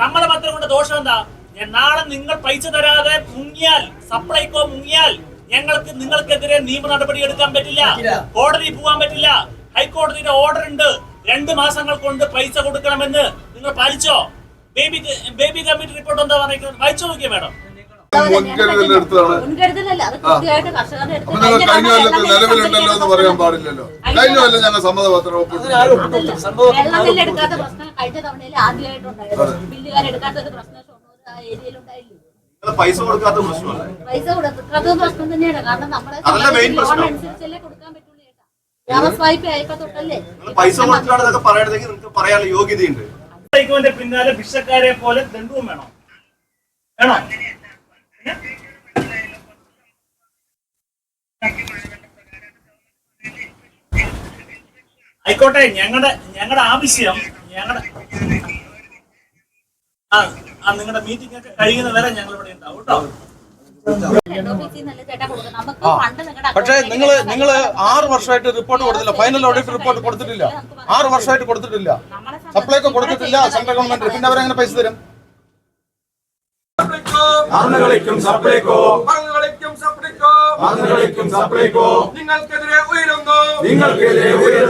സമ്മതപത്രം കൊണ്ട് ദോഷം എന്താ ഞാൻ നാളെ നിങ്ങൾ പൈസ തരാതെ മുങ്ങിയാൽ സപ്ലൈക്കോ മുങ്ങിയാൽ ഞങ്ങൾക്ക് നിങ്ങൾക്കെതിരെ നിയമ നടപടി എടുക്കാൻ പറ്റില്ല. കോടതി പോകാൻ പറ്റില്ല. ഹൈക്കോടതിയുടെ ഓർഡർ ഉണ്ട്. രണ്ട് മാസങ്ങൾ കൊണ്ട് പൈസ കൊടുക്കണമെന്ന് നിങ്ങൾ പാലിച്ചോ? ബേബി ബേബി കമ്മിറ്റി റിപ്പോർട്ട് എന്താ പറയുന്നത്? വായിച്ചു നോക്കിയോ മാഡം. മുൻകരുതലെടുത്തതാണ് മുൻകരുതലല്ല. അത് കൃത്യമായിട്ട് കർഷകരുടെ അടുത്ത് അപ്പൊ നിങ്ങൾ കഴിഞ്ഞ കൊല്ലത്ത് നിലവിലുണ്ടല്ലോ എന്ന് പറയാൻ പാടില്ലല്ലോ. കഴിഞ്ഞ കൊല്ലം ഞങ്ങൾ സമ്മതപത്രം എടുക്കാത്ത പ്രശ്നം കഴിഞ്ഞ തവണയിൽ ആദ്യമായിട്ടുണ്ടായിരുന്നു പ്രശ്നം ഷൊർണൂർ ആ ഏരിയയിൽ ഉണ്ടായില്ല? പൈസ കൊടുക്കാത്ത പ്രശ്നമല്ല. പൈസ കൊടുക്കാത്ത പ്രശ്നം തന്നെയാണ്. കാരണം നമ്മുടെ ലോൺ. അനുസരിച്ചല്ലേ കൊടുക്കാൻ പറ്റുള്ളൂ പൈസ കൊടുത്തിട്ടാണ് ഇതൊക്കെ പറയണതെങ്കിൽ നിങ്ങൾക്ക് പറയാനുള്ള യോഗ്യതയുണ്ട്. പിന്നാലെ ഭിക്ഷക്കാരെ പോലെ ദണ്ഡവും വേണം. വേണോ? ആയിക്കോട്ടെ ഞങ്ങളുടെ ഞങ്ങളുടെ ആവശ്യം ഞങ്ങളുടെ ആ ആ നിങ്ങളുടെ മീറ്റിംഗ് ഒക്കെ കഴിയുന്ന വരെ ഞങ്ങൾ ഇവിടെ ഉണ്ടാവും കേട്ടോ. പക്ഷേ നിങ്ങൾ. നിങ്ങൾ ആറ് വർഷമായിട്ട് റിപ്പോർട്ട് കൊടുത്തില്ല. ഫൈനൽ ഓഡിറ്റ് റിപ്പോർട്ട് കൊടുത്തിട്ടില്ല. ആറ് വർഷമായിട്ട് കൊടുത്തിട്ടില്ല. സപ്ലൈ സപ്ലൈക്ക് കൊടുത്തിട്ടില്ല. സെൻട്രൽ ഗവൺമെന്റ് പിന്നെ അവരെങ്ങനെ പൈസ തരും? സപ്ലൈക്കോ സപ്ലൈക്കോ സപ്ലൈക്കോ നിങ്ങൾക്കെതിരെ ഉയരുന്നു. നിങ്ങൾക്കെതിരെ ഉയരുന്നു.